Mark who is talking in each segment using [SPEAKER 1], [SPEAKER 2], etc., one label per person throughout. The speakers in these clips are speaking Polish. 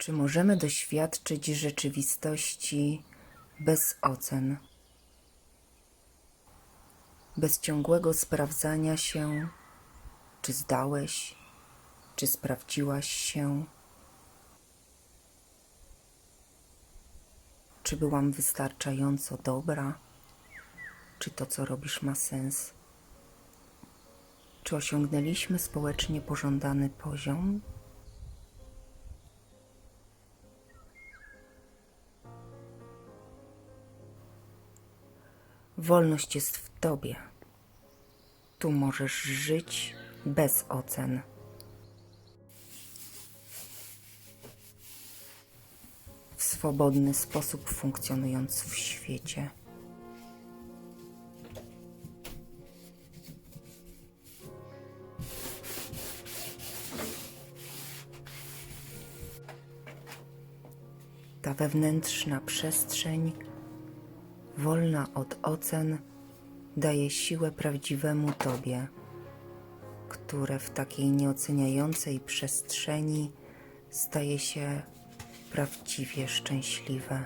[SPEAKER 1] Czy możemy doświadczyć rzeczywistości bez ocen? Bez ciągłego sprawdzania się, czy zdałeś, czy sprawdziłaś się, czy byłam wystarczająco dobra, czy to, co robisz, ma sens, czy osiągnęliśmy społecznie pożądany poziom. Wolność jest w tobie. Tu możesz żyć bez ocen. W swobodny sposób funkcjonując w świecie. Ta wewnętrzna przestrzeń wolna od ocen, daje siłę prawdziwemu Tobie, które w takiej nieoceniającej przestrzeni staje się prawdziwie szczęśliwe.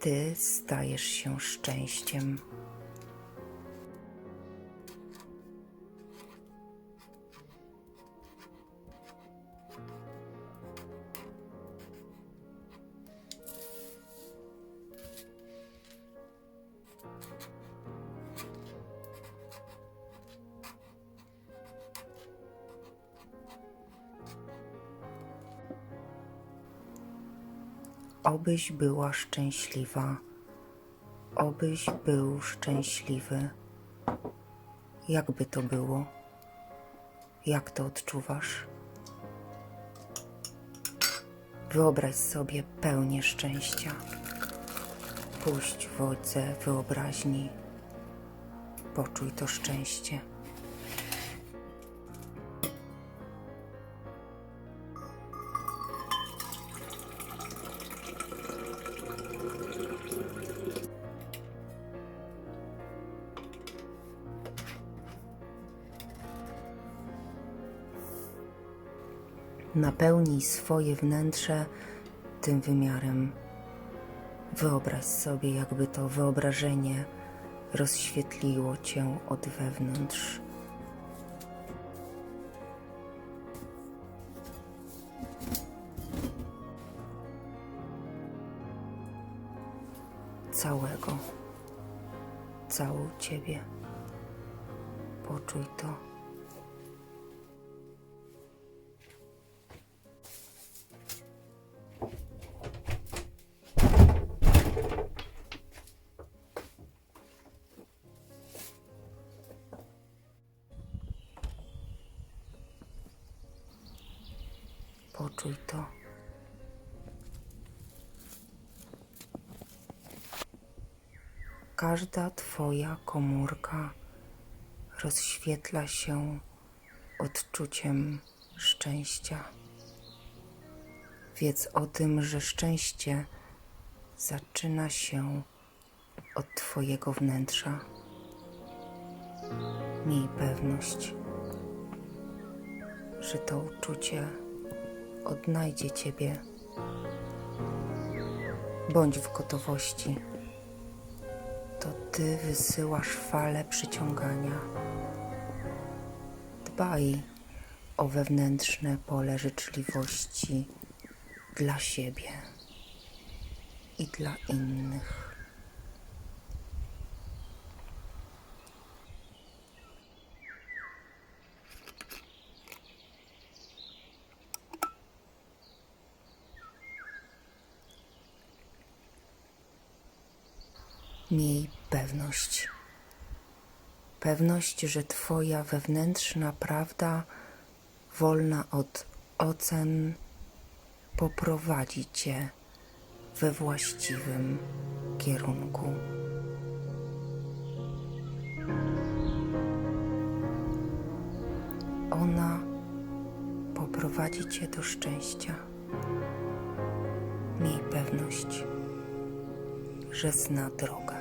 [SPEAKER 1] Ty stajesz się szczęściem. Obyś była szczęśliwa, obyś był szczęśliwy. Jakby to było? Jak to odczuwasz? Wyobraź sobie pełnię szczęścia. Puść wodze wyobraźni. Poczuj to szczęście. Napełnij swoje wnętrze tym wymiarem. Wyobraź sobie, jakby to wyobrażenie rozświetliło cię od wewnątrz. Całego, całą ciebie. Poczuj to. Poczuj to. Każda Twoja komórka rozświetla się odczuciem szczęścia. Wiedz o tym, że szczęście zaczyna się od Twojego wnętrza. Miej pewność, że to uczucie odnajdzie Ciebie. Bądź w gotowości. To Ty wysyłasz fale przyciągania. Dbaj o wewnętrzne pole życzliwości dla siebie i dla innych. Miej pewność. Pewność, że Twoja wewnętrzna prawda, wolna od ocen, poprowadzi Cię we właściwym kierunku. Ona poprowadzi Cię do szczęścia. Miej pewność że zna drogę.